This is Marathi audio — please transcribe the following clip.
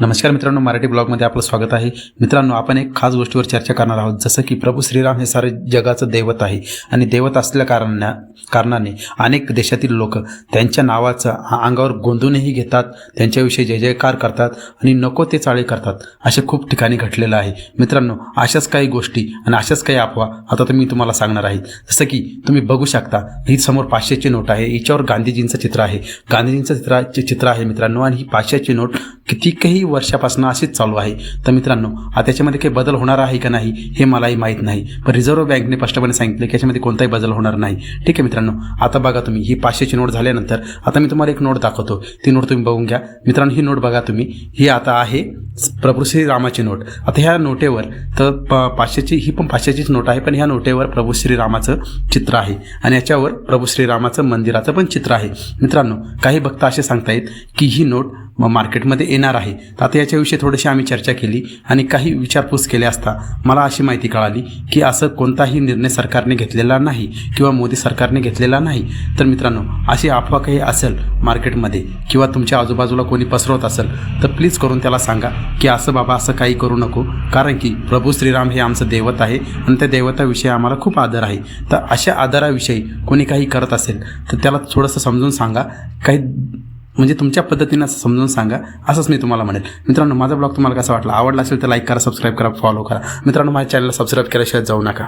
नमस्कार मित्रांनो मराठी ब्लॉगमध्ये आपलं स्वागत आहे. मित्रांनो आपण एक खास गोष्टीवर चर्चा करणार आहोत. जसं की प्रभू श्रीराम हे सारे जगाचं दैवत आहे आणि दैवत असल्या कारणा कारणाने अनेक देशातील लोक त्यांच्या नावाचं अंगावर गोंधूनही घेतात त्यांच्याविषयी जय जयकार करतात आणि नको ते चाळे करतात. असे खूप ठिकाणी घडलेलं आहे. मित्रांनो अशाच काही गोष्टी आणि अशाच काही अफवा आता तर मी तुम्हाला सांगणार आहे. जसं की तुम्ही बघू शकता ही समोर पाचशेची नोट आहे. हिच्यावर गांधीजींचं चित्र आहे. गांधीजींचं चित्र चित्र आहे मित्रांनो आणि ही पाचशेची नोट किती काही वर्षापासून अशीच चालू आहे. तर मित्रांनो आता त्याच्यामध्ये काही बदल होणार आहे का नाही हे मलाही माहीत नाही. पण रिझर्व्ह बँकने स्पष्टपणे सांगितले की याच्यामध्ये कोणताही बदल होणार नाही. ठीक आहे मित्रांनो आता बघा तुम्ही ही पाचशेची नोट झाल्यानंतर आता मी तुम्हाला एक नोट दाखवतो. ती नोट तुम्ही बघून घ्या. मित्रांनो ही नोट बघा तुम्ही. ही आता आहे प्रभू श्रीरामाची नोट. आता ह्या नोटेवर तर प पाचशेची ही पण पाचशेचीच नोट आहे पण ह्या नोटेवर प्रभू श्रीरामाचं चित्र आहे. आणि याच्यावर प्रभू श्रीरामाचं मंदिराचं पण चित्र आहे. मित्रांनो काही भक्त असे सांगतायत की ही नोट मार्केटमध्ये येणार आहे. तर आता याच्याविषयी थोडीशी आम्ही चर्चा केली आणि काही विचारपूस केले असता मला अशी माहिती कळाली की असं कोणताही निर्णय सरकारने घेतलेला नाही किंवा मोदी सरकारने घेतलेला नाही. तर मित्रांनो अशी अफवा काही असेल मार्केटमध्ये किंवा तुमच्या आजूबाजूला कोणी पसरवत असेल तर प्लीज करून त्याला सांगा. की असं बाबा असं काही करू नको. कारण की प्रभू श्रीराम हे आमचं दैवत आहे आणि त्या दैवताविषयी आम्हाला खूप आदर आहे. तर अशा आदराविषयी कोणी काही करत असेल तर त्याला थोडंसं समजून सांगा. काही म्हणजे तुमच्या पद्धतीनं असं समजून सांगा. असंच मी तुम्हाला म्हणेल. मित्रांनो माझा ब्लॉग तुम्हाला कसा वाटला? आवडला असेल तर लाईक करा सबस्क्राईब करा फॉलो करा. मित्रांनो माझ्या चॅनलला सबस्क्राईब केल्याशिवाय जाऊ नका.